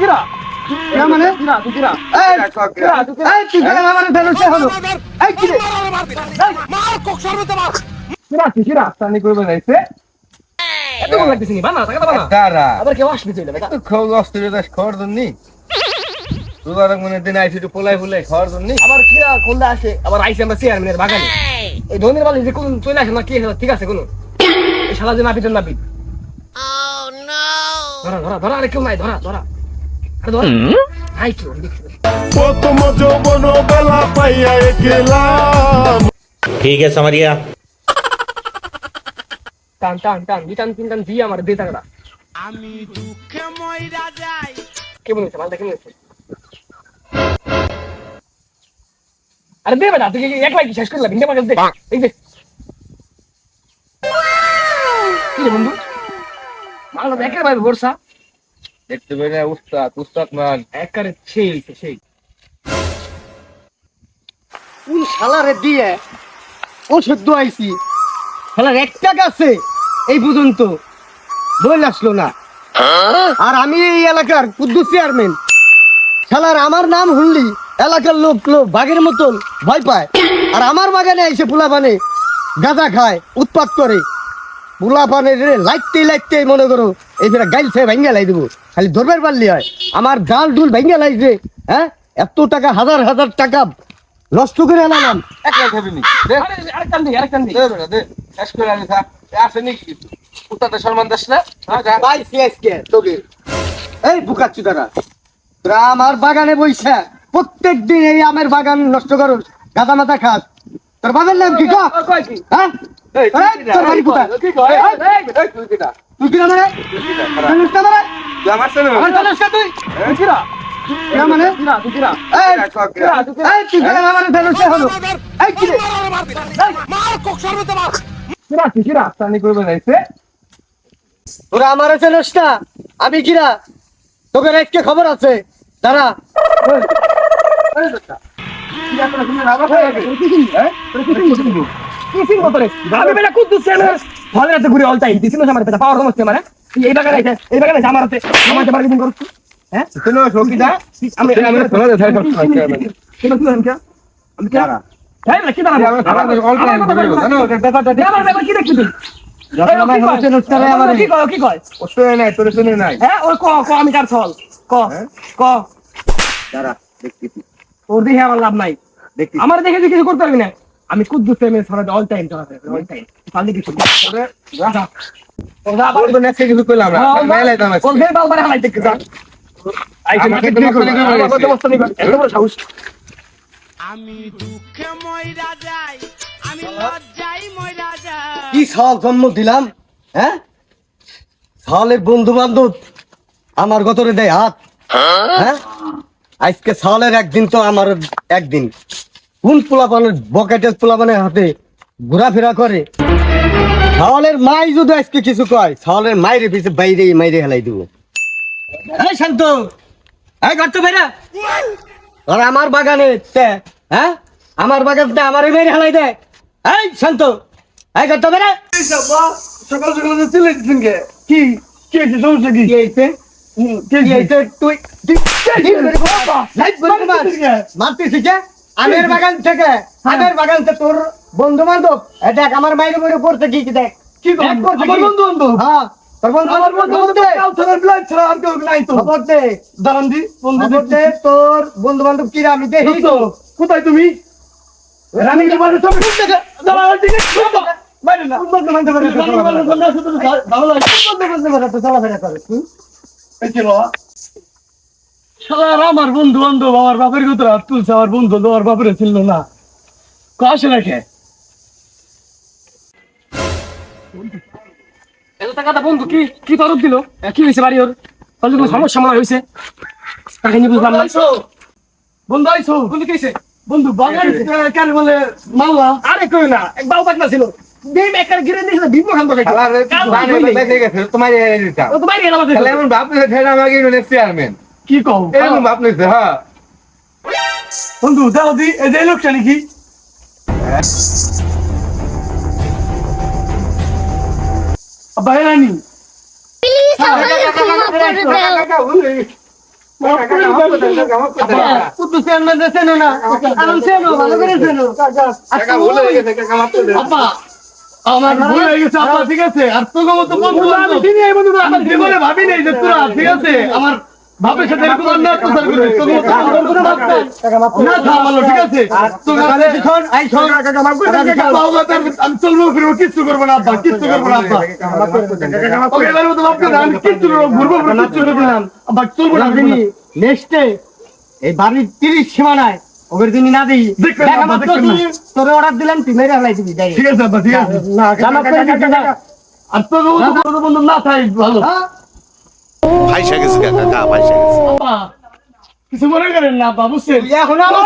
কিরা কে মানে? কিরা তুই কিরা এই কিরা তুই কিরা এই তুই কেন আমার ফেলছে হলো। এই কি রে? কিরা তুই কিরা? টানি করবে নাইছে এত ভালো লাগতেছে নি বানা টাকা বানা। দাঁড়া। আবার কেউ আসবি তুই বেটা। তুই খাওয়া অস্থিরতা খাওয়ার জন্য? রোজার মনে দিন একটু পোলাই পোলাই খাওয়ার জন্য? আবার কিরা কোনটা আসে আবার আইসে আমরা চেয়ারম্যানের বাগানে। এই ধনের বালি যে কোন চলে আসে না কি ঠিক আছে কোন? এই শালা যে নাপিতের নাপিত। ধরা ধরা ধরা আরে কেউ নাই ধরা ধরা। ঠিক আছে মারিয়া টান টান টান টান তিন টান দিয়ে আমার দিয়ে থাকা আমি দুঃখে মইরা যাই কেমন হয়েছে মালটা কেমন হয়েছে আরে দে বেটা তুই এক লাইক শেষ করে লাগবি দে এই দে কি রে বন্ধু মালটা একেবারে ভরসা দেখতে পাই না উস্তাদ উস্তাদ মান। একারে সেই সেই। কোন শালারে দিয়ে ওষুধ দোয়াইছি? শালার একটা গাছে এই পর্যন্ত দই আসলো না। আর আমি এই এলাকার কুদ্দু চেয়ারম্যান। শালার আমার নাম হুনলি এলাকার লোক লোক বাঘের মতন ভয় পায়। আর আমার বাগানে এসে পোলা বানে গাঁজা খায় উৎপাত করে। পোলা পানে রে লাইতে লাইতে মনে করো এই ফেরা গাইল সে ভাঙ্গা লাই দেবো খালি ধরবার পারলি হয় আমার ডাল ডুল ভাঙ্গা লাইছে হ্যাঁ এত টাকা হাজার হাজার টাকা নষ্ট করে আনালাম একলা খাবি নি দে আরে আরেকটান দে আরেকটান দে দে দে শেষ করে আনি থা আছে নাকি কিছু উস্তাদের সম্মান দাস না হ্যাঁ যা পাইছি আজকে তোকে এই বুকাচ্ছি তারা তোরা আমার বাগানে বইসা প্রত্যেক দিন এই আমের বাগান নষ্ট করো গাদা মাথা খাস তোর বাবার নাম কি ক হ্যাঁ না? তোর? কি কি মানে মানে আমার কি মানে কি চেনস না আমি কিরা তোকে আজকে খবর আছে দাঁড়া কিসিং মতো রে আমি বেলা কুদ্দুস চেয়ারম্যান ভালো ঘুরে অল টাইম দিছিল আমার পেটা পাওয়ার সমস্যা মানে এই বাগানে আইছে এই বাগানে আমার হাতে আমার হাতে মার্কেটিং করছ হ্যাঁ তুই না সকি আমি তুই আমার শোনা দে ধার করছ কেন তুই আমি কে হ্যাঁ কি দাঁড়া আমার অল টাইম জানো ব্যাপারটা আমার ব্যাপার কি দেখছিস তুই যখন আমার হচ্ছে নুসকা রে আমার কি কয় কি কয় শুনে নাই তোর শুনে নাই হ্যাঁ ওই ক ক আমি কার ছল ক ক দাঁড়া দেখতেছি ওর দেখে আমার লাভ নাই আমার দেখে কিছু করতে পারবি না আমি কুদ্দুস চেয়ারম্যান সারা অল টাইম চলাতে অল টাইম পাল্লি কিছু ওরে যা। তোর তো নেক্সট কিছু কইলাম না। মেলাই দাম আছে বলবে বালবারে হালাই দেখতে যা আইছে আমাকে মাকে তো দিয়ে মস্তানি করে করবে আমাকে তো মস্তানি করে এত বড় সাহস। আমি দুঃখে ময়রা যাই আমি লজ্জাই ময়রা যাই। কি সাল জন্ম দিলাম হ্যাঁ? সালের বন্ধু বান্ধব আমার গতরে দেয় হাত। হ্যাঁ? আজকে সালের একদিন তো আমার একদিন। কোন পোলাপানের বকেটের পোলাপানের হাতে ঘোরাফেরা করে? সালের মাই যদি আজকে কিছু কয় সালের মাইরে পিছে বাইরে মাইরে হেলাই দিব। এই শান্ত এই করতে বাইরা। আর আমার বাগানে হ্যাঁ? আমার বাগানতে আমার মেরে হেলাই দেয়। এই শান্ত এই করতে বাইরা। সকাল সকাল চলে দিছেন কে কি কি সমস্যা কি? হইছে তুই তুই মারতেছি কে আমের বাগান থেকে আমের বাগান থেকে তোর বন্ধু বান্ধব দেখ আমার মায়ের বইরে পড়তে কি দেখ। কি? বন্ধু? বান্ধব? হ্যাঁ তোর বন্ধু বান্ধব আমি দেখি। তো কোথায় তুমি? চলাফেরা করে সারা আমার বন্ধু বান্ধব আমার বাপের কথা হাত তুলছে আমার বন্ধু আমার বাপের ছিল না কাশে রাখে এত টাকাটা বন্ধু কি কি তরফ দিল কি হয়েছে বাড়ি ওর তাহলে কোনো সমস্যা মনে হয়েছে কাহিনী বুঝলাম না বন্ধু আইসো বন্ধু কি হয়েছে বন্ধু বাগান কেন বলে মাওয়া আরে কই না এক বাউ পাকনা ছিল দেই গিরে খান বলে শালা রে বানে বেঁচে তোমার এই দিতাম ও তো বাইরে গেল তাহলে এমন বাপ নিছে ঠেলা আমাকে চেয়ারম্যান কি কও এরকম বাপ নিছে হ্যাঁ বন্ধু দাও দি এই যে লোকটা নাকি বাইরানি আমার ভুল হয়ে গেছে আপা ঠিক আছে আর তোকে মতো বন্ধু আমি ভাবি নাই যে তোরা ঠিক আছে আমার বাপের সাথে এরকম অন্যায় অত্যাচার করবি তোকে আমার কোনো বাপ না খা ভালো ঠিক আছে। আমি শোন আই শোন কাকা মাফ করে দেন কাকা পাও কথা আমি চলবো ফিরবো কিচ্ছু করব না আব্বা কিচ্ছু করব না আব্বা। কাকা মাফ করে দেন কাকা মাফ ওকে এবার মতো মাফ আমি কিচ্ছু করব ঘুরবো কিচ্ছু করব না আব্বা চলবো না নেক্সটে এই বাড়ির তিরিশ সীমানায় ওদের দিনই না দিই তোরে অর্ডার দিলাম তুই মেরে ফেলাই দিবি ঠিক আছে আব্বা ঠিক আর বন্ধু না থাই ভালো। ভাইসা গেছে কাকা ভাইসা গেছে আব্বা কিছু মনে করেন না বাবু সেন এখন আমার